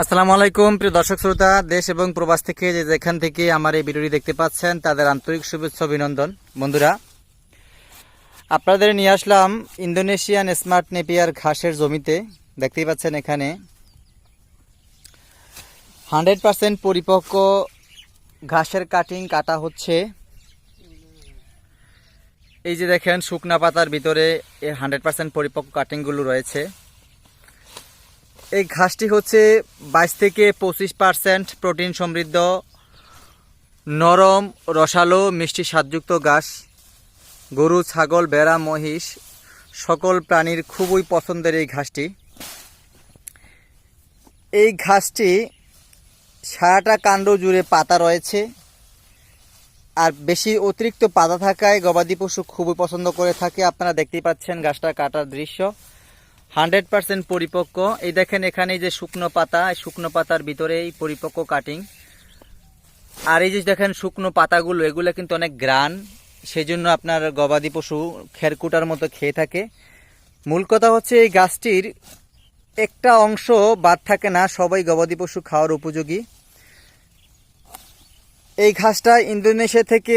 আসসালামু আলাইকুম, প্রিয় দর্শক শ্রোতা, দেশ এবং প্রবাস থেকে যে যেখান থেকে আমার এই ভিডিওটি দেখতে পাচ্ছেন, তাদের আন্তরিক শুভেচ্ছা, অভিনন্দন। বন্ধুরা, আপনাদের নিয়ে আসলাম ইন্দোনেশিয়ান স্মার্ট নেপিয়ার ঘাসের জমিতে। দেখতেই পাচ্ছেন এখানে হান্ড্রেড পার্সেন্ট পরিপক্ক ঘাসের কাটিং কাটা হচ্ছে। এই যে দেখেন, শুকনা পাতার ভিতরে এর হান্ড্রেড পার্সেন্ট পরিপক্ক কাটিংগুলো রয়েছে। এই ঘাসটি হচ্ছে বাইশ থেকে পঁচিশ পার্সেন্ট প্রোটিন সমৃদ্ধ, নরম, রসালো, মিষ্টি স্বাদযুক্ত ঘাস, গরু, ছাগল বেড়া মহিষ, সকল প্রাণীর খুবই পছন্দের এই ঘাসটি। এই ঘাসটি সারাটা কাণ্ড জুড়ে পাতা রয়েছে, আর বেশি অতিরিক্ত পাতা থাকায় গবাদি পশু খুবই পছন্দ করে থাকে। আপনারা দেখতেই পাচ্ছেন ঘাসটা কাটার দৃশ্য। হান্ড্রেড পার্সেন্ট পরিপক্ক। এই দেখেন এখানে যে শুকনো পাতা শুকনো পাতার ভিতরে এই পরিপক্ক কাটিং আর এই যে দেখেন শুকনো পাতাগুলো, এগুলো কিন্তু অনেক গ্রান সেই জন্য আপনার গবাদি পশু খেরকুটার মতো খেয়ে থাকে। মূল কথা হচ্ছে এই গাছটির একটা অংশ বাদ থাকে না, সবাই গবাদি পশু খাওয়ার উপযোগী। এই ঘাসটা ইন্দোনেশিয়া থেকে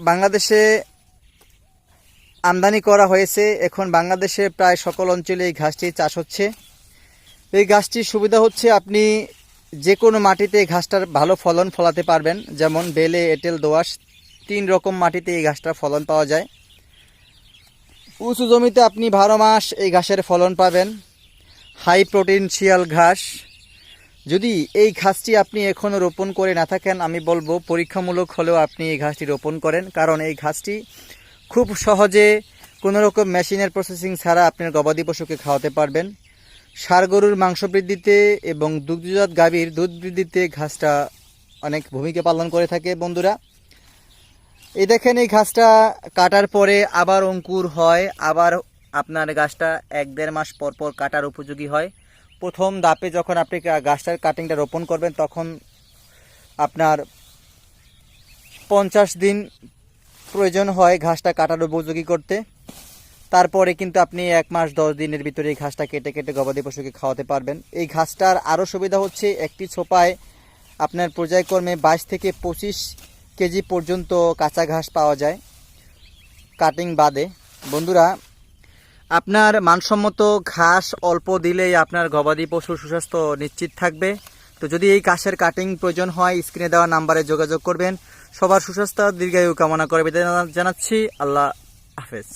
বাংলাদেশে আমদানি করা হয়েছে। এখন বাংলাদেশে প্রায় সকল অঞ্চলে এই ঘাসটি চাষ হচ্ছে। এই গাছটির সুবিধা হচ্ছে আপনি যে কোনো মাটিতে এই ঘাসটার ভালো ফলন ফলাতে পারবেন। যেমন বেলে, এঁটেল, দোআঁশ, তিন রকম মাটিতে এই ঘাসটার ফলন পাওয়া যায়। উঁচু জমিতে আপনি বারো মাস এই ঘাসের ফলন পাবেন। হাই প্রোটিন শিয়াল ঘাস। যদি এই ঘাসটি আপনি এখনও রোপণ করে না থাকেন, আমি বলব পরীক্ষামূলক হলেও আপনি এই ঘাসটি রোপণ করেন। কারণ এই ঘাসটি খুব সহজে কোনো রকম মেশিনের প্রসেসিং ছাড়া আপনার গবাদি পশুকে খাওয়াতে পারবেন। ষাঁড় গরুর মাংস বৃদ্ধিতে এবং দুগ্ধজাত গাভীর দুধ বৃদ্ধিতে ঘাসটা অনেক ভূমিকা পালন করে থাকে বন্ধুরা। এই দেখেন এই ঘাসটা কাটার পরে আবার অঙ্কুর হয়, আবার আপনার গাছটা এক দেড় মাস পর পর কাটার উপযোগী হয়। প্রথম দাপে যখন আপনি গাছটার কাটিংটা রোপণ করবেন, তখন আপনার পঞ্চাশ দিন প্রয়োজন হয় ঘাসটা কাটার উপযোগী করতে। তারপরে কিন্তু আপনি এক মাস, দশ দিনের ভিতরে এই ঘাসটা কেটে কেটে গবাদি পশুকে খাওয়াতে পারবেন। এই ঘাসটার আরও সুবিধা হচ্ছে একটি ছোপায় আপনার পর্যায়ক্রমে বাইশ থেকে পঁচিশ কেজি পর্যন্ত কাঁচা ঘাস পাওয়া যায় কাটিং বাদে। বন্ধুরা, আপনার মানসম্মত ঘাস অল্প দিলেই আপনার গবাদি পশুর সুস্বাস্থ্য নিশ্চিত থাকবে। তো যদি এই ঘাসের কাটিং প্রয়োজন হয়, স্ক্রিনে দেওয়া নাম্বারে যোগাযোগ করবেন। সবার সুস্বাস্থ্য দীর্ঘায়ু কামনা করে জানাচ্ছি। আল্লাহ হাফেজ।